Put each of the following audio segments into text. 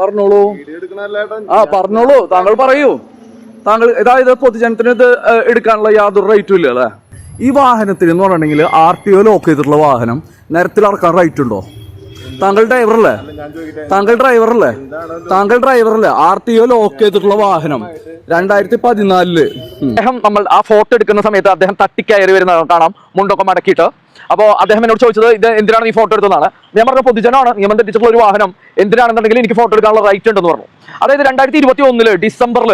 പറഞ്ഞോളൂ. ആ പറഞ്ഞോളൂ. താങ്കൾ പറയൂ. താങ്കൾ അതായത് പൊതുജനത്തിന് ഇത് എടുക്കാനുള്ള യാതൊരു റൈറ്റും ഇല്ല അല്ലേ? ഈ വാഹനത്തിന് എന്ന് പറഞ്ഞിട്ടുണ്ടെങ്കിൽ ആർ ടി ഒ ലോക്ക് ചെയ്തിട്ടുള്ള വാഹനം നിരത്തിലിറക്കാൻ റൈറ്റ് ഉണ്ടോ താങ്കൾ ഡ്രൈവറല്ലേ? താങ്കൾ ഡ്രൈവറല്ലേ? താങ്കൾ ഡ്രൈവറല്ലേ? ആർ ടി ഒ ലോക്ക് ചെയ്തിട്ടുള്ള വാഹനം. രണ്ടായിരത്തി പതിനാലിൽ അദ്ദേഹം നമ്മൾ ആ ഫോട്ടോ എടുക്കുന്ന സമയത്ത് അദ്ദേഹം തട്ടിക്കയറി വരുന്ന കാണാം. മുണ്ടൊക്കെ മടക്കിയിട്ട്. അപ്പോൾ അദ്ദേഹം എന്നോട് ചോദിച്ചത് ഇത് എന്തിനാണ് ഈ ഫോട്ടോ എടുത്തതാണ് ഞാൻ പറഞ്ഞ പൊതുജനമാണ്. നിയമം തെറ്റിച്ചിട്ടുള്ള ഒരു വാഹനം. എന്തിനാണെന്നുണ്ടെങ്കിൽ എനിക്ക് ഫോട്ടോ എടുക്കാനുള്ള റൈറ്റ് ഉണ്ടെന്ന് പറഞ്ഞു. അതായത് രണ്ടായിരത്തി ഇരുപത്തി ഒന്നിൽ ഡിസംബറിൽ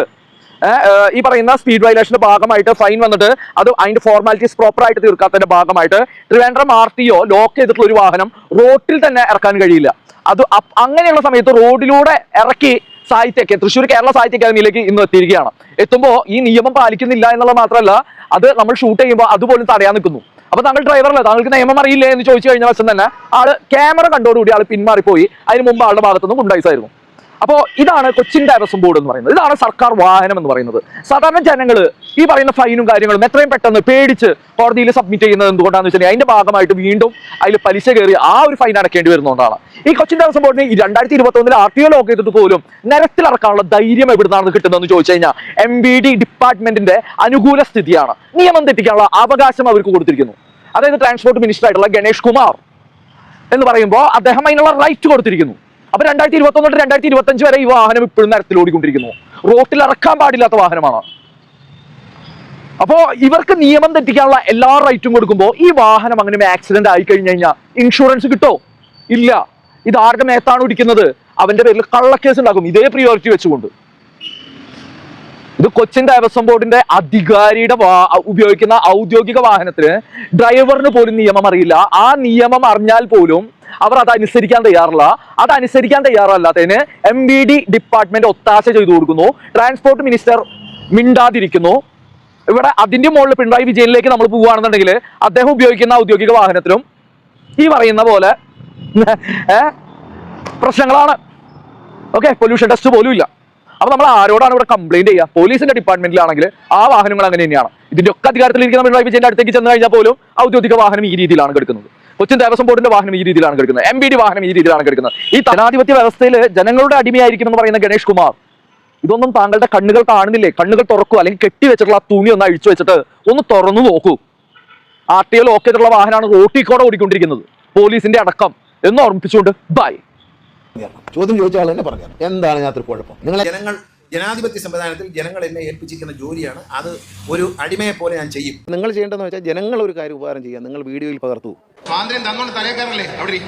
ഈ പറയുന്ന സ്പീഡ് വയലേഷന്റെ ഭാഗമായിട്ട് ഫൈൻ വന്നിട്ട് അത് അതിന്റെ ഫോർമാലിറ്റീസ് പ്രോപ്പർ ആയിട്ട് തീർക്കാത്തതിന്റെ ഭാഗമായിട്ട് Trivandrum R T O lock ചെയ്തിട്ടുള്ള ഒരു വാഹനം റോട്ടിൽ തന്നെ ഇറക്കാൻ കഴിയില്ല. അത് അങ്ങനെയുള്ള സമയത്ത് റോഡിലൂടെ ഇറക്കി സാഹിത്യ തൃശ്ശൂർ കേരള സാഹിത്യ അക്കാദമിയിലേക്ക് ഇന്ന് എത്തിയിരിക്കുകയാണ്. എത്തുമ്പോൾ ഈ നിയമം പാലിക്കുന്നില്ല എന്നുള്ളത് മാത്രമല്ല അത് നമ്മൾ ഷൂട്ട് ചെയ്യുമ്പോൾ അതുപോലും തടയാൻ നിൽക്കുന്നു. അപ്പൊ താങ്കൾ ഡ്രൈവറല്ലേ താങ്കൾക്ക് നിയമം അറിയില്ലേ എന്ന് ചോദിച്ചു കഴിഞ്ഞ വശം തന്നെ ആൾ ക്യാമറ കണ്ടോടുകൂടി ആൾ പിന്മാറിപ്പോയി. അതിന് മുമ്പ് ആളുടെ ഭാഗത്തുനിന്ന് ഉണ്ടായിസായിരുന്നു അപ്പോൾ ഇതാണ് കൊച്ചിൻ ദേവസ്വം ബോർഡ് എന്ന് പറയുന്നത്. ഇതാണ് സർക്കാർ വാഹനം എന്ന് പറയുന്നത്. സാധാരണ ജനങ്ങൾ ഈ പറയുന്ന ഫൈനും കാര്യങ്ങളും എത്രയും പെട്ടെന്ന് പേടിച്ച് കോടതിയിൽ സബ്മിറ്റ് ചെയ്യുന്നത് എന്തുകൊണ്ടാണെന്ന് വെച്ചിട്ടുണ്ടെങ്കിൽ അതിന്റെ ഭാഗമായിട്ട് വീണ്ടും അതിൽ പലിശ കയറി ആ ഒരു ഫൈൻ അടക്കേണ്ടി വരുന്നതുകൊണ്ടാണ് ഈ കൊച്ചിൻ ദേവസ്വം ബോർഡിന് ഈ രണ്ടായിരത്തി ഇരുപത്തി ഒന്നിൽ ആർ ടി ഒ ലോക്ക് ചെയ്തിട്ട് പോലും നിരത്തിലിറക്കാനുള്ള ധൈര്യം എവിടുന്നാണ് കിട്ടുന്നതെന്ന് ചോദിച്ചു കഴിഞ്ഞാൽ എം ബി ഡി ഡിപ്പാർട്ട്മെന്റിന്റെ അനുകൂല സ്ഥിതിയാണ്. നിയമം തെറ്റിക്കാനുള്ള അവകാശം അവർക്ക് കൊടുത്തിരിക്കുന്നു. അതായത് ട്രാൻസ്പോർട്ട് മിനിസ്റ്റർ ആയിട്ടുള്ള ഗണേഷ് കുമാർ എന്ന് പറയുമ്പോൾ അദ്ദേഹം അതിനുള്ള റൈറ്റ് കൊടുത്തിരിക്കുന്നു. അപ്പൊ രണ്ടായിരത്തി ഇരുപത്തി ഒന്ന് രണ്ടായിരത്തി ഇരുപത്തി അഞ്ച് വരെ ഈ വാഹനം ഇപ്പോഴും നിരത്തിൽ ഓടിക്കൊണ്ടിരിക്കുന്നു റോട്ടിൽ ഇറക്കാൻ പാടില്ലാത്ത വാഹനമാണ്. അപ്പോ ഇവർക്ക് നിയമം തെറ്റിക്കാനുള്ള എല്ലാ റൈറ്റും കൊടുക്കുമ്പോൾ ഈ വാഹനം അങ്ങനെ ആക്സിഡന്റ് ആയി കഴിഞ്ഞു കഴിഞ്ഞാൽ ഇൻഷുറൻസ് കിട്ടോ? ഇല്ല. ഇത് ആരുടെ മേത്താണ് ഇടിക്കുന്നത് അവന്റെ പേരിൽ കള്ളക്കേസ് ഉണ്ടാക്കും. ഇതേ പ്രിയോറിറ്റി വെച്ചുകൊണ്ട്. ഇത് കൊച്ചിൻ ദേവസ്വം ബോർഡിന്റെ അധികാരിയുടെ ഉപയോഗിക്കുന്ന ഔദ്യോഗിക വാഹനത്തിന് ഡ്രൈവറിന് പോലും നിയമം അറിയില്ല. ആ നിയമം അറിഞ്ഞാൽ പോലും അവർ അത് അനുസരിക്കാൻ തയ്യാറില്ല. അത് അനുസരിക്കാൻ തയ്യാറല്ലാത്തതിന് എം ബി ഡി ഡിപ്പാർട്ട്മെന്റ് ഒത്താശ ചെയ്തു കൊടുക്കുന്നു. ട്രാൻസ്പോർട്ട് മിനിസ്റ്റർ മിണ്ടാതിരിക്കുന്നു. ഇവിടെ അതിന്റെ മുകളിൽ പിണറായി വിജയനിലേക്ക് നമ്മൾ പോവുകയാണെന്നുണ്ടെങ്കിൽ അദ്ദേഹം ഉപയോഗിക്കുന്ന ഔദ്യോഗിക വാഹനത്തിലും ഈ പറയുന്ന പോലെ പ്രശ്നങ്ങളാണ്. ഓക്കെ പൊല്യൂഷൻ ടെസ്റ്റ് പോലും ഇല്ല. അപ്പൊ നമ്മൾ ആരോടാണ് ഇവിടെ കംപ്ലൈന്റ് ചെയ്യുക? പോലീസിന്റെ ഡിപ്പാർട്ട്മെന്റിലാണെങ്കിൽ ആ വാഹനങ്ങൾ അങ്ങനെ തന്നെയാണ്. ഇതിന്റെ ഒക്കെ അധികാരത്തിൽ ഇരിക്കുന്ന പിണറായി വിജയന്റെ അടുത്തേക്ക് ചെന്ന് കഴിഞ്ഞാൽ പോലും ഔദ്യോഗിക വാഹനം ഈ രീതിയിലാണ് കിടക്കുന്നത് കൊച്ചിൻ ദേവസ്വം ബോർഡിന്റെ വാഹനം ഈ രീതിയിലാണ് കിടക്കുന്നത്. എം ബി ഡി വാഹനം ഈ രീതിയിലാണ് കിടക്കുന്നത്. ഈ ജനാധിപത്യ വ്യവസ്ഥയിൽ ജനങ്ങളുടെ അടിമയായിരിക്കും എന്ന് പറയുന്ന ഗണേഷ് കുമാർ ഇതൊന്നും താങ്കളുടെ കണ്ണുകൾ കാണുന്നില്ലേ? കണ്ണുകൾ തുറക്കൂ അല്ലെങ്കിൽ കെട്ടിവെച്ചിട്ടുള്ള ആ തുണി ഒന്ന് അഴിച്ചു വെച്ചിട്ട് ഒന്ന് തുറന്നു നോക്കൂ. ആർ ടി എല്ലോ ലോക്ക് ചെയ്തിട്ടുള്ള വാഹനമാണ് റോട്ടിൽ കൂടെ ഓടിക്കൊണ്ടിരിക്കുന്നത്. പോലീസിന്റെ അടക്കം. എന്ന് ഓർമ്മിപ്പിച്ചുകൊണ്ട് ബൈ. ചോദ്യം ചോദിച്ച ആൾ തന്നെ പറഞ്ഞു എന്താണ് ഞാൻ കുഴപ്പം? നിങ്ങൾ ജനങ്ങൾ ജനാധിപത്യ സംവിധാനത്തിൽ ജനങ്ങൾ എന്നെ ഏൽപ്പിച്ചിരിക്കുന്ന ജോലിയാണ്. അത് ഒരു അടിമയെ പോലെ ഞാൻ ചെയ്യും. നിങ്ങൾ ചെയ്യേണ്ടതെന്ന് വെച്ചാൽ ജനങ്ങൾ ഒരു കാര്യം ഉപകാരം ചെയ്യുക നിങ്ങൾ വീഡിയോയിൽ പകർത്തു. സ്വാതന്ത്ര്യം തന്നോണ്ട് തലേക്കാറല്ലേ അവിടെ